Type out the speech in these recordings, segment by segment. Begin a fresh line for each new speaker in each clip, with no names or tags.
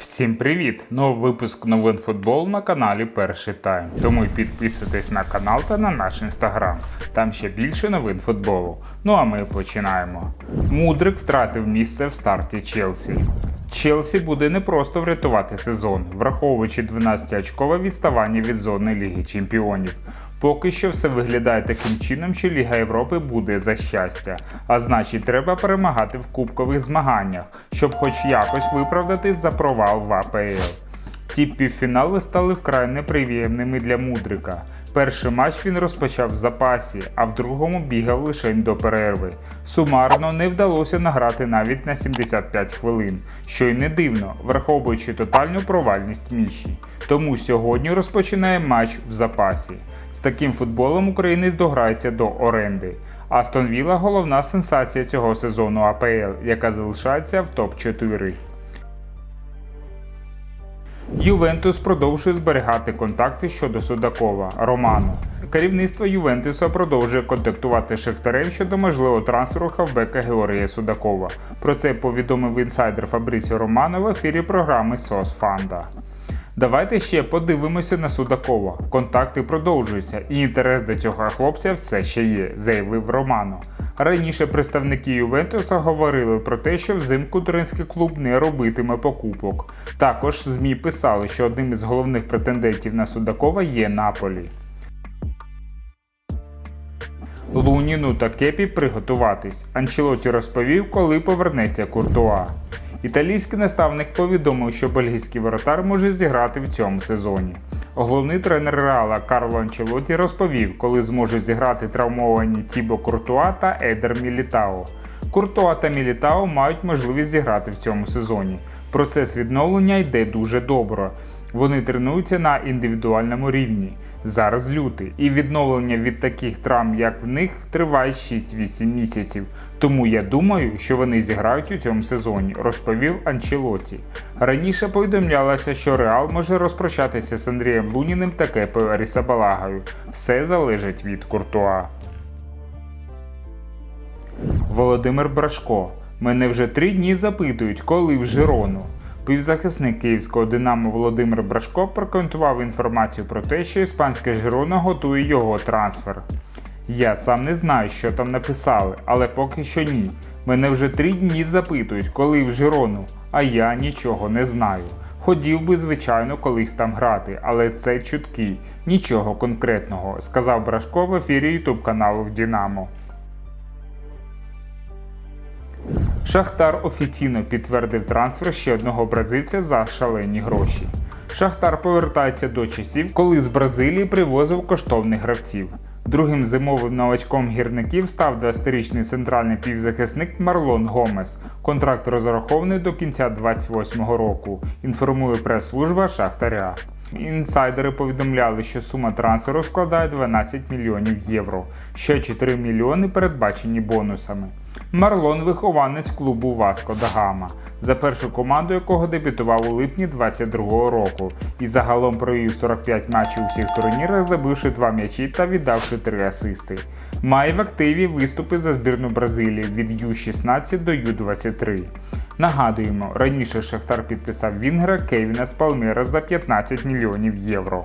Всім привіт! Новий випуск новин футбол на каналі Перший Тайм. Тому й підписуйтесь на канал та на наш інстаграм. Там ще більше новин футболу. Ну а ми починаємо. Мудрик втратив місце в старті Челсі. Челсі буде не просто врятувати сезон, враховуючи 12-очкове відставання від зони Ліги Чемпіонів. Поки що все виглядає таким чином, що Ліга Європи буде за щастя, а значить, треба перемагати в кубкових змаганнях, щоб хоч якось виправдатись за провал в АПЛ. Ті півфінали стали вкрай неприємними для Мудрика. Перший матч він розпочав в запасі, а в другому бігав лише до перерви. Сумарно не вдалося награти навіть на 75 хвилин, що й не дивно, враховуючи тотальну провальність Міші. Тому сьогодні розпочинає матч в запасі. З таким футболом українець дограється до оренди. Астон Вілла головна сенсація цього сезону АПЛ, яка залишається в топ-4. Ювентус продовжує зберігати контакти щодо Судакова Роману. Керівництво Ювентуса продовжує контактувати з Шахтарем щодо можливого трансферу хавбека Георгія Судакова. Про це повідомив інсайдер Фабріціо Романо в ефірі програми СОС Фанда. Давайте ще подивимося на Судакова. Контакти продовжуються, і інтерес до цього хлопця все ще є, заявив Романо. Раніше представники Ювентуса говорили про те, що взимку туринський клуб не робитиме покупок. Також ЗМІ писали, що одним із головних претендентів на Судакова є Наполі. Луніну та Кепі приготуватись. Анчелоті розповів, коли повернеться Куртуа. Італійський наставник повідомив, що бельгійський воротар може зіграти в цьому сезоні. Головний тренер Реала Карло Анчелоті розповів, коли зможуть зіграти травмовані Тібо Куртуа та Едер Мілітао. Куртуа та Мілітао мають можливість зіграти в цьому сезоні. Процес відновлення йде дуже добре. Вони тренуються на індивідуальному рівні. Зараз лютий, і відновлення від таких травм, як в них, триває 6-8 місяців. Тому я думаю, що вони зіграють у цьому сезоні, розповів Анчелоті. Раніше повідомлялося, що Реал може розпрощатися з Андрієм Луніним та Кепою Арісабалагою. Все залежить від Куртуа. Володимир Брашко. Мене вже три дні запитують, коли в Жирону. Півзахисник київського Динамо Володимир Брашко прокоментував інформацію про те, що іспанська Жирона готує його трансфер. Я сам не знаю, що там написали, але поки що ні. Мене вже три дні запитують, коли в Жирону, а я нічого не знаю. Хотів би, звичайно, колись там грати, але це чутки, нічого конкретного, сказав Брашко в ефірі ютуб каналу в Дінамо. Шахтар офіційно підтвердив трансфер ще одного бразильця за шалені гроші. Шахтар повертається до часів, коли з Бразилії привозив коштовних гравців. Другим зимовим новачком гірників став 20-річний центральний півзахисник Марлон Гомес. Контракт розрахований до кінця 28-го року. Інформує прес-служба Шахтаря. Інсайдери повідомляли, що сума трансферу складає 12 мільйонів євро. Ще 4 мільйони передбачені бонусами. Марлон вихованець клубу Васко да Гама, за першу команду якого дебютував у липні 22-го року, і загалом провів 45 матчів у всіх турнірах, забивши 2 м'ячі та віддавши 3 асисти. Має в активі виступи за збірну Бразилії від Ю-16 до Ю-23. Нагадуємо, раніше Шахтар підписав Вінгера Кевіна з Палмера за 15 мільйонів євро.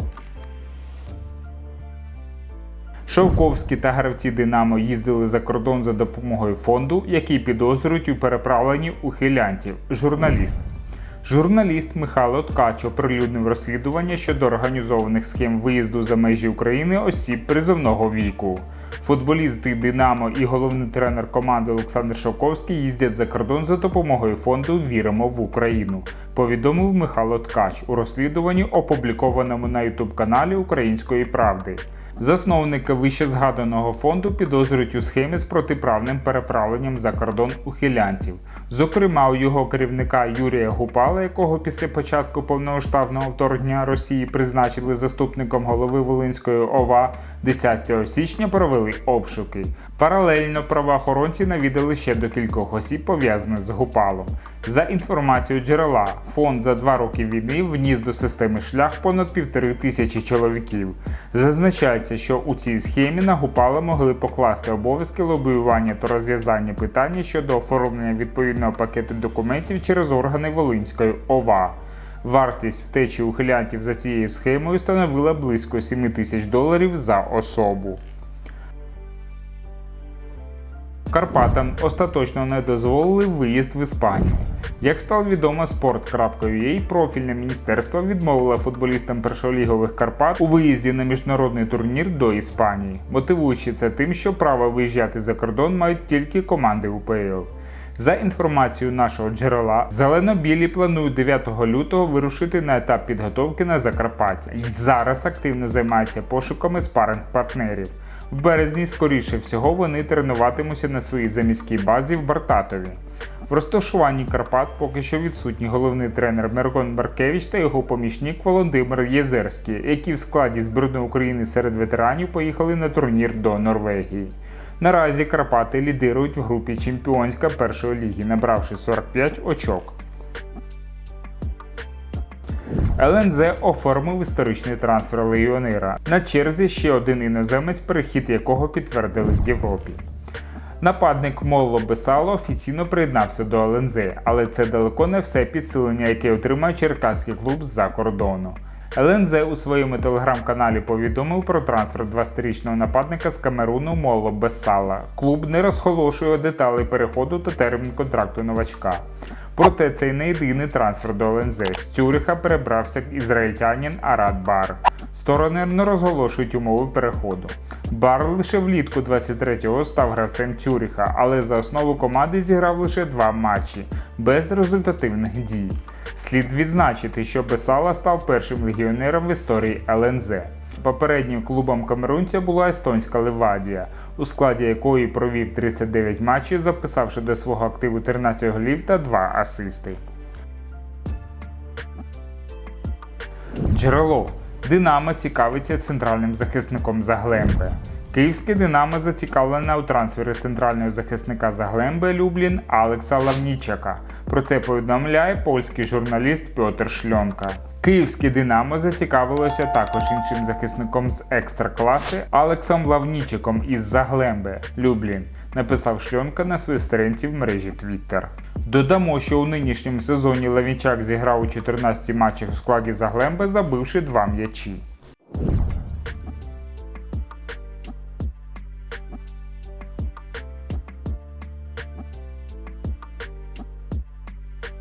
Шовковські та гравці Динамо їздили за кордон за допомогою фонду, який підозрюють у переправленні ухилянтів. Журналіст. Журналіст Михайло Ткач оприлюднив розслідування щодо організованих схем виїзду за межі України осіб призовного віку. Футболісти Динамо і головний тренер команди Олександр Шовковський їздять за кордон за допомогою фонду Віримо в Україну. Повідомив Михайло Ткач у розслідуванні, опублікованому на ютуб-каналі Української правди. Засновника вище згаданого фонду підозрюють у схемі з протиправним переправленням за кордон ухилянтів. Зокрема, у його керівника Юрія Гупала, якого після початку повномасштабного вторгнення Росії призначили заступником голови Волинської ОВА 10 січня провели обшуки. Паралельно правоохоронці навідали ще до кількох осіб, пов'язаних з Гупалом. За інформацією джерела, фонд за два роки війни вніс до системи шлях понад півтори тисячі чоловіків. Зазначається, що у цій схемі на Гупала могли покласти обов'язки лобіювання та розв'язання питання щодо оформлення відповідного пакету документів через органи Волинської ОВА. Вартість втечі ухилянтів за цією схемою становила близько 7 тисяч доларів за особу. Карпатам остаточно не дозволили виїзд в Іспанію. Як стало відомо, sport.ua профільне міністерство відмовило футболістам першолігових Карпат у виїзді на міжнародний турнір до Іспанії, мотивуючи це тим, що право виїжджати за кордон мають тільки команди УПЛ. За інформацією нашого джерела, зелено-білі планують 9 лютого вирушити на етап підготовки на Закарпаття і зараз активно займаються пошуками спаринг партнерів. В березні, скоріше всього, вони тренуватимуться на своїй заміській базі в Бартатові. В розташуванні Карпат поки що відсутній головний тренер Миргон Баркевич та його помічник Володимир Єзерський, які в складі збірної України серед ветеранів поїхали на турнір до Норвегії. Наразі Карпати лідирують в групі Чемпіонська першої ліги, набравши 45 очок. ЛНЗ оформив історичний трансфер легіонера. На черзі ще один іноземець, перехід якого підтвердили в Європі. Нападник Молло Бесало офіційно приєднався до ЛНЗ, але це далеко не все підсилення, яке отримає черкаський клуб з-за кордону. ЛНЗ у своєму телеграм-каналі повідомив про трансфер 20-річного нападника з Камеруну Моло Бесала. Клуб не розголошує деталі переходу та термін контракту новачка. Проте це не єдиний трансфер до ЛНЗ. З Цюриха перебрався ізраїльтянин Арат Бар. Сторони не розголошують умови переходу. Бар лише влітку 23-го став гравцем Цюриха, але за основу команди зіграв лише два матчі без результативних дій. Слід відзначити, що Бесала став першим легіонером в історії ЛНЗ. Попереднім клубом камерунця була естонська Левадія, у складі якої провів 39 матчів, записавши до свого активу 13 голів та 2 асисти. Джерело. Динамо цікавиться центральним захисником Заглембе. Київське Динамо зацікавлене у трансфері центрального захисника Заглембе Люблін Алекса Лавнічака. Про це повідомляє польський журналіст Пьотр Шльонка. Київське Динамо зацікавилося також іншим захисником з екстракласи Алексом Лавнічиком із Заглембе Люблін, написав Шльонка на своїй сторінці в мережі Twitter. Додамо, що у нинішньому сезоні Лавнічак зіграв у 14 матчах у складі Заглембе, забивши два м'ячі.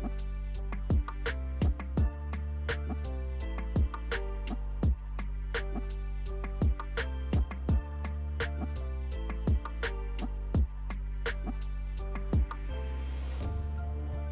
Thank you.